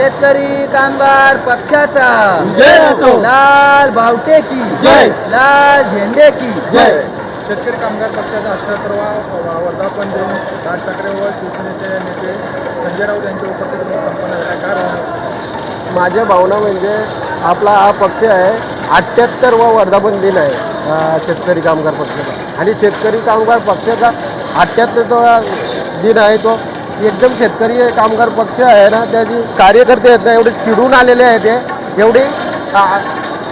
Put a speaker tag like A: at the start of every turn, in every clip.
A: शेतकरी कामगार
B: पक्षाचा.
C: जय असो.
B: लाल बावटे की.
C: जय.
B: लाल झेंडे की.
C: जय. शेतकरी कामगार पक्षाचा अक्षरपर्वा वर्धापन दिन राज ठाकरे व शिवसेनेचे नेते संजय राऊत यांच्या उपस्थितीत संपन्न झाला. काय भावना
B: माझ्या भावना म्हणजे आपला हा पक्ष आहे अठ्ठ्याहत्तर व वर्धापन दिन आहे शेतकरी कामगार पक्षाचा. आणि शेतकरी कामगार पक्षाचा अठ्ठ्याहत्तर दिन आहे तो. एकदम शेतकरी कामगार पक्ष आहे ना त्याची कार्यकर्ते आहेत ना एवढे चिडून आलेले आहेत ते. एवढी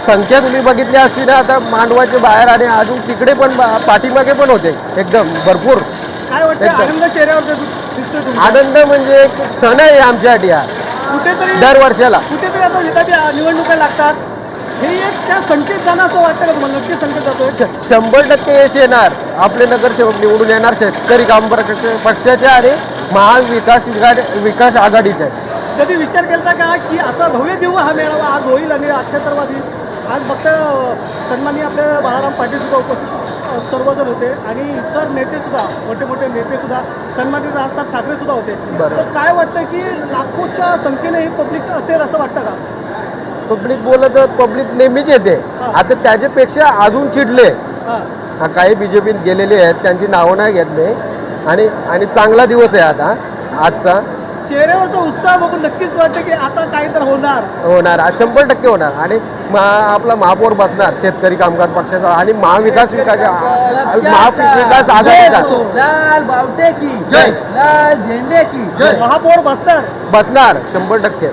B: संख्या तुम्ही बघितली असती ना आता मांडवाचे बाहेर आणि अजून तिकडे पण पाठीमागे पण होते एकदम भरपूर.
C: आनंद
B: म्हणजे एक सण आहे आमच्यासाठी हा. दर वर्षाला
C: निवडणुका लागतात. हे
B: शंभर टक्के यश येणार. आपले नगरसेवक निवडून येणार शेतकरी कामगार पक्ष- पक्षाचे आणि महाविकास विकास आघाडीचे.
C: कधी विचार केला का की असा भव्य दिवस हा मेळावा आज होईल आणि अठ्याहत्तरवादी आज फक्त सन्माननीय आपले बाळाराम पाटील सुद्धा उपस्थित सर्वजण होते आणि इतर नेते सुद्धा मोठे मोठे नेते सुद्धा सन्मानित राजसाहेब ठाकरे सुद्धा होते. तर काय वाटतं की लाखोच्या संख्येने ही पब्लिक असेल असं वाटतं का?
B: पब्लिक बोलत पब्लिक नेहमीच येते. आता त्याच्यापेक्षा अजून चिडले. काही बी जे पीत गेलेले आहेत त्यांची नावं नाही घेत मी. आणि आणि चांगला दिवस आहे आता आजचा.
C: चेहऱ्यावरचा उत्साह बघून नक्कीच वाटतं की आता काही तर होणार.
B: होणार हा शंभर टक्के होणार. आणि आपला महापौर बसणार शेतकरी कामगार पक्षाचा आणि महाविकास विकास महाविकास आघाडीचा.
D: लाल बावटे की.
B: जय.
D: लाल झेंडे की.
C: महापौर बसणार.
B: बसणार शंभर टक्के.